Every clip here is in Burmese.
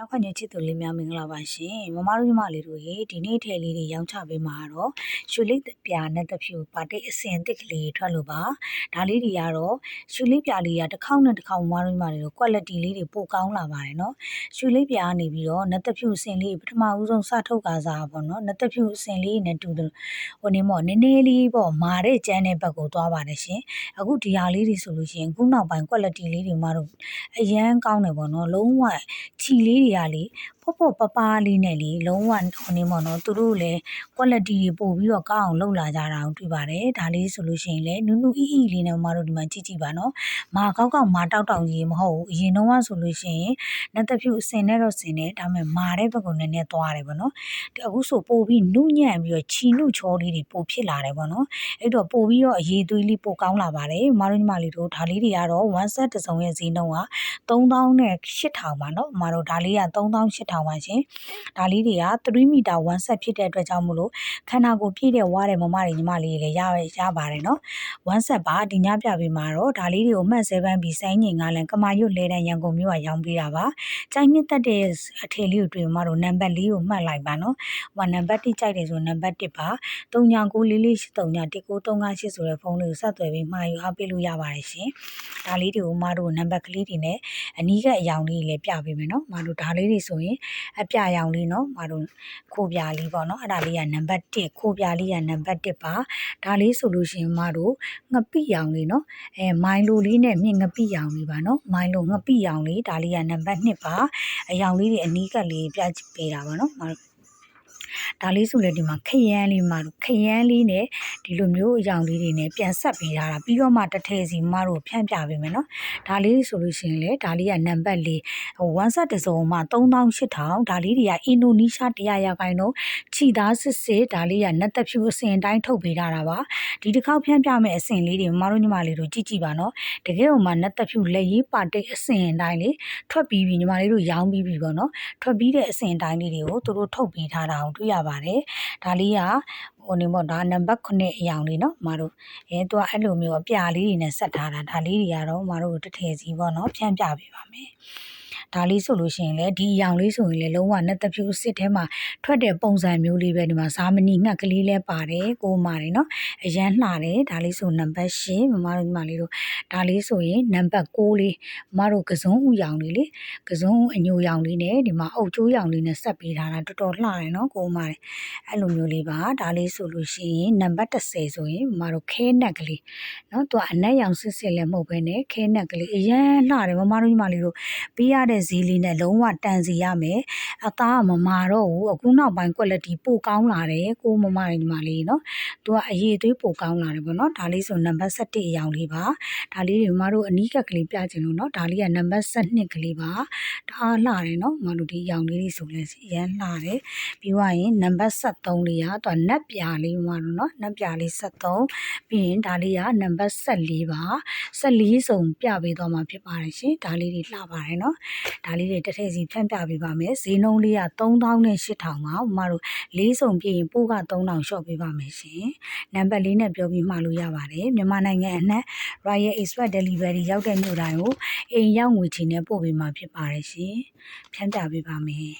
ရောက်ခွင့်ချစ်သူလေးများမင်္ဂလာပါရှင်မမတို့ညီမလေးတို့ရေဒီနေ့ထဲလေးတွေရောင်းချပေးမှာတော့ရွှေလေးပြာနဲ့တဖြူပါတိတ်အစင်တစ်ကလေးထွက်လို့ပါဒါလေးတွေကတော့ရွှေလေးပြာလေးကတစ်ခေါက်နဲ့တစ်ခေါက်မမတို့ညီမလေးတို့ quality လေးတွေပိုကောင်းလာပါတယ်နော်ရွှေလေးပြာကနေပြီးတော့နက်တဖြူအစင်လေးပထမဦးဆုံးစထုတ်ကားစားပေါ့နော်နက်တဖြူအစင်လေးနဲ့တူတယ်ဟိုနေမော်နည်းနည်းလေးပေါ့မာတဲ့ကျန်းတဲ့ဘက်ကိုသွားပါတယ်ရှင်အခုဒီဟာလေးတွေဆိုလို့ရှိရင်ခုနောက်ပိုင်း quality လေးတွေမတို့အရန်ကောင်းတယ်ပေါ့နော်လုံးဝခြီလေးတွေကလေ ပေါ့ပေါ့ပပလေးနဲ့လေလုံးဝဟိုနေပေါ့နော်သူတို့လည်း quality တွေပို့ပြီးတော့ကောင်းအောင်လုပ်လာကြတာကိုတွေ့ပါတယ်ဒါလေးဆိုလို့ရှိရင်လည်းနူးနူးအီအီလေးနဲ့မတို့ဒီမှာကြည့်ကြည့်ပါနော်မာကောက်ကောက်မာတောက်တောက်ကြီးမဟုတ်ဘူးအရင်တော့ကဆိုလို့ရှိရင်နှစ်သက်ဖြူအစင်နဲ့တော့စင်တယ်ဒါပေမဲ့မာတဲ့ဘက်ကနည်းနည်းသွားတယ်ပေါ့နော်အခုဆိုပို့ပြီးနုညံ့ပြီးတော့ချီနုချောလေးတွေပို့ဖြစ်လာတယ်ပေါ့နော်အဲ့တော့ပို့ပြီးတော့အရေးသွေးလေးပို့ကောင်းလာပါတယ်မတို့ညီမလေးတို့ဒါလေးတွေကတော့ one set တစ်စုံရဲ့ဈေးနှုန်းက3000နဲ့8000ပါနော်မတို့ဒါလေးက3000 8000ပါရှင်ဒါလေးတွေက3မီတာ1ဆက်ဖြစ်တဲ့အတွက်ကြောင့်မို့လို့ခန္ဓာကိုယ်ပြည့်တဲ့ဝါတဲ့မမတွေညီမလေးတွေလည်းရရပါတယ်နော်1ဆက်ပါဒီညပြပေးမှာတော့ဒါလေးတွေကိုမှတ်7ပြီးစိုင်းငင်ကလည်းကမာရွတ်လဲတဲ့ရန်ကုန်မြို့ကရောင်းပေးတာပါကြိုင်းနှစ်သက်တဲ့အထည်လေးကိုတွေ့မတို့နံပါတ်လေးကိုမှတ်လိုက်ပါနော်ဟိုနံပါတ်1ကြိုက်တယ်ဆိုနံပါတ်1ပါ3994439358ဆိုတဲ့ဖုန်းလေးကိုဆက်သွယ်ပြီးမှာယူအားပေးလို့ရပါတယ်ရှင်ဒါလေးတွေကိုမတို့နံပါတ်ကလေးတွေနဲ့အနီးကအယောင်လေးတွေလည်းပြပေးမယ်နော်မတို့ဒါလေးတွေဆိုရင်အပြရောင်လေးနော်မတို့ခိုးပြလေးပေါ့နော်အဲ့ဒါလေးကနံပါတ်1ခိုးပြလေးကနံပါတ်1ပါဒါလေးဆိုလို့ရှိရင်မတို့ငပိရောင်လေးနော်အဲမိုင်းလိုလေးနဲ့မြင့်ငပိရောင်လေးပါနော်မိုင်းလိုငပိရောင်လေးဒါလေးကနံပါတ်2ပါအယောင်လေးတွေအနီးကလေးပြပေးတာပါနော်မတို့ ဒါလေးဆိုလည်းဒီမှာခရမ်းလေးမှာခရမ်းလေးနဲ့ဒီလိုမျိုးအယောင်လေးတွေနဲ့ပြန်ဆက်ပေးထားတာပြီးတော့မှတစ်ထည်စီမတို့ဖြန့်ပြပေးမယ်နော်ဒါလေးဆိုလို့ရှိရင်လေဒါလေးကနံပါတ်၄ဟို1ဆက်တစ်စုံမှာ3800ဒါလေးတွေကအင်ဒိုနီးရှားတရားရောက်ကိုင်းတော့ခြိသားစစ်စစ်ဒါလေးကနက်သက်ဖြူအစင်တိုင်းထုတ်ပေးထားတာပါဒီတစ်ခေါက်ဖြန့်ပြမယ့်အစင်လေးတွေမတို့ညီမလေးတို့ကြည့်ကြည့်ပါနော်တကယ်ဟိုမှာနက်သက်ဖြူလက်ရေးပါတိတ်အစင်တိုင်းလေးထွက်ပြီးပြီညီမလေးတို့ရောင်းပြီးပြီပေါ့နော်ထွက်ပြီးတဲ့အစင်တိုင်းလေးတွေကိုသူတို့ထုတ်ပေးထားတာကိုတွေ့ရပါတယ်ဒါလေးကဟိုနေပေါ့ဒါနံပါတ်9အရောင်လေးနော်မတို့အဲသူကအဲ့လိုမျိုးအပြာလေးတွေနဲ့ဆက်ထားတာဒါလေးတွေကတော့မတို့တထည်စီပေါ့နော်ဖြန့်ပြပေးပါမယ်။ ဒါလေးဆိုလို့ရှိရင်လည်းဒီအရောင်လေးဆိုရင်လည်းလုံးဝနတ်တပြူအစ်စ်ထဲမှာထွက်တဲ့ပုံစံမျိုးလေးပဲဒီမှာဇာမနီငှက်ကလေးလည်းပါတယ်ကိုမာတယ်နော်အရန်လှတယ်ဒါလေးဆိုနံပါတ်10မမတို့ညီမလေးတို့ဒါလေးဆိုရင်နံပါတ်6လေးမမတို့ကစုံဥရောင်လေးလေကစုံအညိုရောင်လေးနဲ့ဒီမှာအုတ်ကျိုးရောင်လေးနဲ့ဆက်ပေးထားတာတော်တော်လှတယ်နော်ကိုမာတယ်အဲ့လိုမျိုးလေးပါဒါလေးဆိုလို့ရှိရင်နံပါတ်10ဆိုရင်မမတို့ခဲနက်ကလေးနော်သူကအနက်ရောင်စစ်စစ်လည်းမဟုတ်ဘဲနဲ့ခဲနက်ကလေးအရန်လှတယ်မမတို့ညီမလေးတို့ပေးရတဲ့တဲ့ဈေးလေးနဲ့လုံးဝတန်စီရမယ်။အသားကမမာတော့ဘူးအခုနောက်ပိုင်း quality ပိုကောင်းလာတယ်ကိုမမတွေညီမလေးနော်။သူကအရေးသွေးပိုကောင်းလာတယ်ပေါ့နော်။ဒါလေးဆိုနံပါတ်7အရောင်လေးပါ။ဒါလေးတွေညီမတို့အနီးကပ်ကလေးပြချင်လို့နော်။ဒါလေးကနံပါတ်7ကလေးပါ။ဒါလှတယ်နော်။ညီမတို့ဒီအရောင်လေးတွေဆိုလဲရမ်းလှတယ်။ပြီးွားရင်နံပါတ်73လေးကသူကနက်ပြာလေးညီမတို့နော်။နက်ပြာလေး73ပြီးရင်ဒါလေးကနံပါတ်74ပါ။14စုံပြပေးသွားမှာဖြစ်ပါတယ်ရှင်။ဒါလေးတွေလှပါတယ်နော်။ဒါလေးတွေတစ်ထည့်စီဖြန့်ပြပေးပါမယ်ဈေးနှုန်းလေးက3000နဲ့8000ပါဥမာတို့လေးစုံပြည့်ရင်ပိုးက3000လျှော့ပေးပါမယ်ရှင်နံပါတ်လေးနဲ့ပြောပြီးမှာလို့ရပါတယ်မြန်မာနိုင်ငံအနှံ့ Royal Express Delivery ရောက်တဲ့မြို့တိုင်းကိုအိမ်ရောက်ငွေချေနဲ့ပို့ပေးမှာဖြစ်ပါတယ်ရှင်ဖြန့်ပြပေးပါမယ်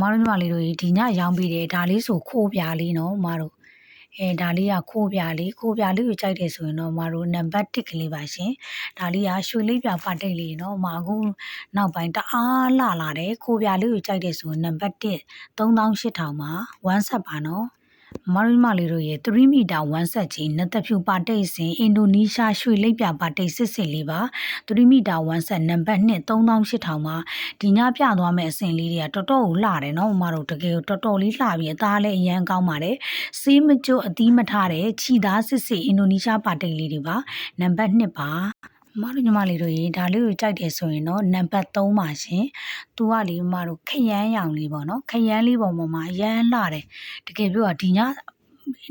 မမတို့ညီမလေးတို့ဒီညရောင်းပြီးတယ်ဒါလေးဆိုခိုးပြလေးနော်မမတို့ အဲဒါလေးကခိုးပြလေးခိုးပြလေးကိုကြိုက်တယ်ဆိုရင်တော့မတို့နံပါတ်1ကလေးပါရှင်ဒါလေးကရွှေလေးပြပါတိတ်လေးနော်မအခုနောက်ပိုင်းတအားလာလာတယ်ခိုးပြလေးကိုကြိုက်တယ်ဆိုရင်နံပါတ်1 3800ပါ1ဆက်ပါနော် မရမလေးတို့ရဲ့3မီတာ1ဆက်ကြီးနသက်ဖြူပါတိတ်စင်အင်ဒိုနီးရှားရွှေလိပ်ပြပါတိတ်စစ်စစ်လေးပါ3မီတာ1ဆက်နံပါတ်2 3800ပါဒီညပြသွားမယ့်အစင်လေးတွေကတော်တော်ကိုလှတယ်နော်မတို့တကယ်တော်တော်လေးလှပြီးအသားလည်းအရန်ကောင်းပါတယ်စေးမကျွတ်အသီးမထားတဲ့ခြီသားစစ်စစ်အင်ဒိုနီးရှားပါတိတ်လေးတွေပါနံပါတ်2ပါ မတို့ညီမလေးတို့ရေဒါလေးကိုကြိုက်တယ်ဆိုရင်တော့နံပါတ်3ပါရှင်။သူကလေမတို့ခရမ်းရောင်လေးပေါ့နော်။ခရမ်းလေးပေါ်မှာမရမ်းလှတယ်။တကယ်ပြောတာဒီည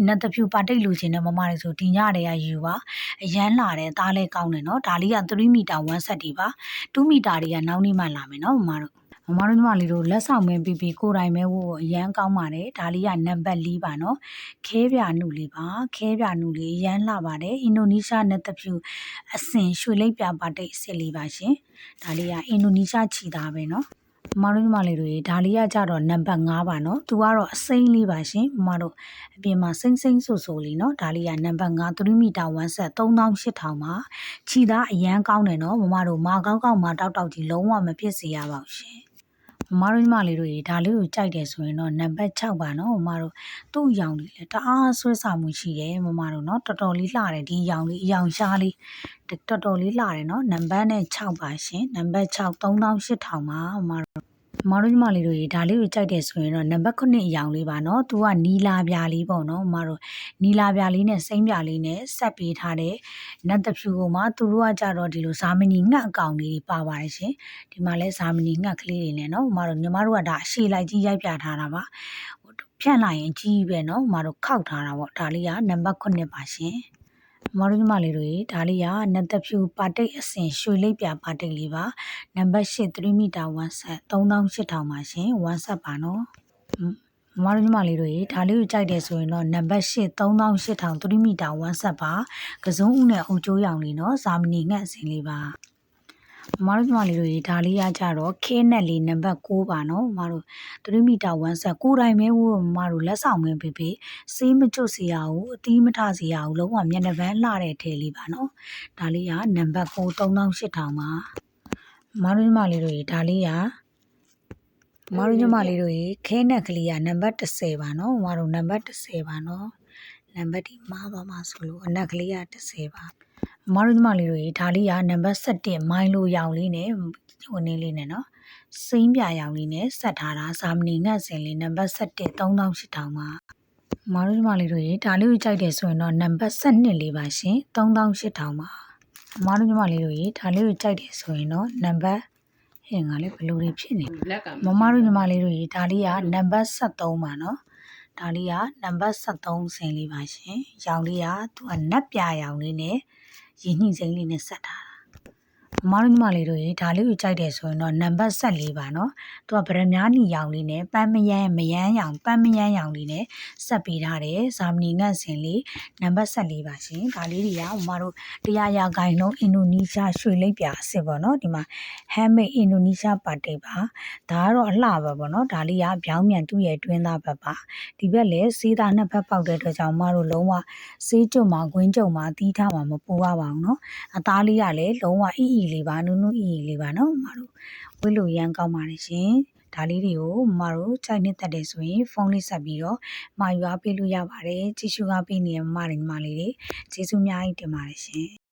နတ်တဖြူပါတိတ်လူချင်းတဲ့မမတွေဆိုဒီညတည်းကယူပါအရန်လာတယ်သားလေးကောင်းတယ်နော်ဒါလေးက3မီတာ1ဆက်တီပါ2မီတာတွေကနောက်နေ့မှလာမယ်နော်မမတို့ မမတို့ညီမလေးတို့လက်ဆောင်မဲပြီးပြီးကိုယ်တိုင်မဲဝို့အရန်ကောင်းပါတယ်ဒါလေးကနံပါတ်4ပါနော်ခဲပြနုလေးပါခဲပြနုလေးအရန်လှပါတယ်အင်ဒိုနီးရှားနဲ့တဖြူအစင်ရွှေလိပ်ပြပါတိတ်အစ်စ်လေးပါရှင်ဒါလေးကအင်ဒိုနီးရှားခြီသားပဲနော်မတို့ညီမလေးတို့ရေဒါလေးကကြတော့နံပါတ်5ပါနော်သူကတော့အစိမ့်လေးပါရှင်မတို့အပြင်မှာစိမ့်စိမ့်ဆူဆူလေးနော်ဒါလေးကနံပါတ်5 3မီတာ1ဆက်3800ပါခြီသားအရန်ကောင်းတယ်နော်မမတို့မာကောက်ကောက်မာတောက်တောက်ကြီးလုံးဝမဖြစ်စေရပါဘူးရှင် မမတို့ညီမလေးတို့ရေဒါလေးကိုကြိုက်တယ်ဆိုရင်တော့နံပါတ်6ပါနော်မမတို့သူ့အရောင်လေးလည်းတအားဆွဲဆောင်မှုရှိတယ်မမတို့နော်တော်တော်လေးလှတယ်ဒီအရောင်လေးအရောင်ရှားလေးတော်တော်လေးလှတယ်နော်နံပါတ်နဲ့6ပါရှင်နံပါတ်6 3800ပါမမတို့ မတို့ညီမလေးတို့ရေဒါလေးကိုကြိုက်တယ်ဆိုရင်တော့နံပါတ်9အရောင်လေးပါเนาะသူကနီလာပြာလေးပေါ့เนาะမတို့နီလာပြာလေးနဲ့စိမ့်ပြာလေးနဲ့ဆက်ပေးထားတဲ့နတ်တဖြူကိုမှသူတို့ကကြတော့ဒီလိုဇာမနီငှက်အကောင်လေးတွေပါပါတယ်ရှင်ဒီမှာလဲဇာမနီငှက်ကလေးတွေနဲ့เนาะမတို့ညီမတို့ကဒါအရှိလိုက်ကြီးရိုက်ပြထားတာပါဖြန့်လိုက်ရင်ကြီးပဲเนาะမတို့ခောက်ထားတာပေါ့ဒါလေးကနံပါတ်9ပါရှင် မတို့ညီမလေးတို့ရေဒါလေးကနတ်တဖြူပါတိတ်အစင်ရွှေလိပ်ပြာပါတိတ်လေးပါနံပါတ်8 3မီတာ1ဆက်3800ပါရှင်1ဆက်ပါနော်မမတို့ညီမလေးတို့ရေဒါလေးကိုကြိုက်တယ်ဆိုရင်တော့နံပါတ်8 3800 3မီတာ1ဆက်ပါကစုံဦးနဲ့အုပ်ကျိုးရောင်လေးနော်ဇာမနီငှက်အစင်လေးပါ မမတို့ညီမလေးတို့ရေဒါလေးရကြတော့ခဲနက်လေးနံပါတ်6ပါနော်မမတို့3မီတာ1ဆက်ကိုယ်တိုင်ပဲဝမမတို့လက်ဆောင်မင်းပေးပေးစေးမကျွတ်စေရဘူးအသီးမထစေရဘူးလုံးဝမျက်နှာပန်းလှတဲ့ထဲလေးပါနော်ဒါလေးကနံပါတ်9 3800ပါမတို့ညီမလေးတို့ရေဒါလေးကမတို့ညီမလေးတို့ရေခဲနက်ကလေးကနံပါတ်30ပါနော်မတို့နံပါတ်30ပါနော်နံပါတ်ဒီမှာပါမှာဆိုလို့အနက်ကလေးက30ပါ မတို့ညီမလေးတို့ရေဒါလေးကနံပါတ်7မိုင်းလိုရောင်လေးနဲ့ဟိုနေလေးနဲ့နော်စိမ့်ပြရောင်လေးနဲ့ဆက်ထားတာဇာမနီငတ်စင်လေးနံပါတ်7 3800ပါမတို့ညီမလေးတို့ရေဒါလေးကိုကြိုက်တယ်ဆိုရင်တော့နံပါတ်7လေးပါရှင်3800ပါအမားတို့ညီမလေးတို့ရေဒါလေးကိုကြိုက်တယ်ဆိုရင်တော့နံပါတ်ဟဲ့ငါလေးဘယ်လိုတွေဖြစ်နေလက်ကမမတို့ညီမလေးတို့ရေဒါလေးကနံပါတ်73ပါနော် ဒါလေးကနံပါတ်73စင်လေးပါရှင်ရောင်လေးကသူကနက်ပြရောင်လေးနဲ့ရင်းနှီးစိမ်းလေးနဲ့ဆက်ထားတာ မမတို့ညီမလေးတို့ရေဒါလေးကိုကြိုက်တယ်ဆိုရင်တော့နံပါတ်74ပါနော်သူကဗရမ ्या နီရောင်လေးနဲ့ပန်းမယန်းမယန်းရောင်ပန်းမယန်းရောင်လေးနဲ့ဆက်ပေးထားတယ်ဇာမနီငတ်စင်လေးနံပါတ်74ပါရှင်ဒါလေးတွေကမမတို့တရားရာဂိုင်လုံးအင်ဒိုနီးရှားရွှေလိပ်ပြာအစ်စ်ပေါ့နော်ဒီမှာ handmade အင်ဒိုနီးရှားပါတိတ်ပါဒါကတော့အလှပဲပေါ့နော်ဒါလေးကပြောင်းမြန်သူ့ရဲ့တွင်းသားဘက်ပါဒီဘက်လည်းစေးသားနှစ်ဖက်ပေါက်တဲ့အတွက်ကြောင့်မတို့လုံးဝစေးကျွတ်မှာဂွင်းကျွတ်မှာတီးထားမှာမပူရပါဘူးနော်အသားလေးကလည်းလုံးဝအီအီလေးပါနူးနူးအီအီလေးပါနော်မတို့ဝစ်လို့ရမ်းကောင်းပါတယ်ရှင်ဒါလေးတွေကိုမတို့ခြိုက်နှစ်သက်တယ်ဆိုရင်ဖုန်းလေးဆက်ပြီးတော့မှာယူအားပေးလို့ရပါတယ်ကြည့်ရှုအားပေးနေတဲ့မမတွေညီမလေးတွေကျေးဇူးအများကြီးတင်ပါတယ်ရှင်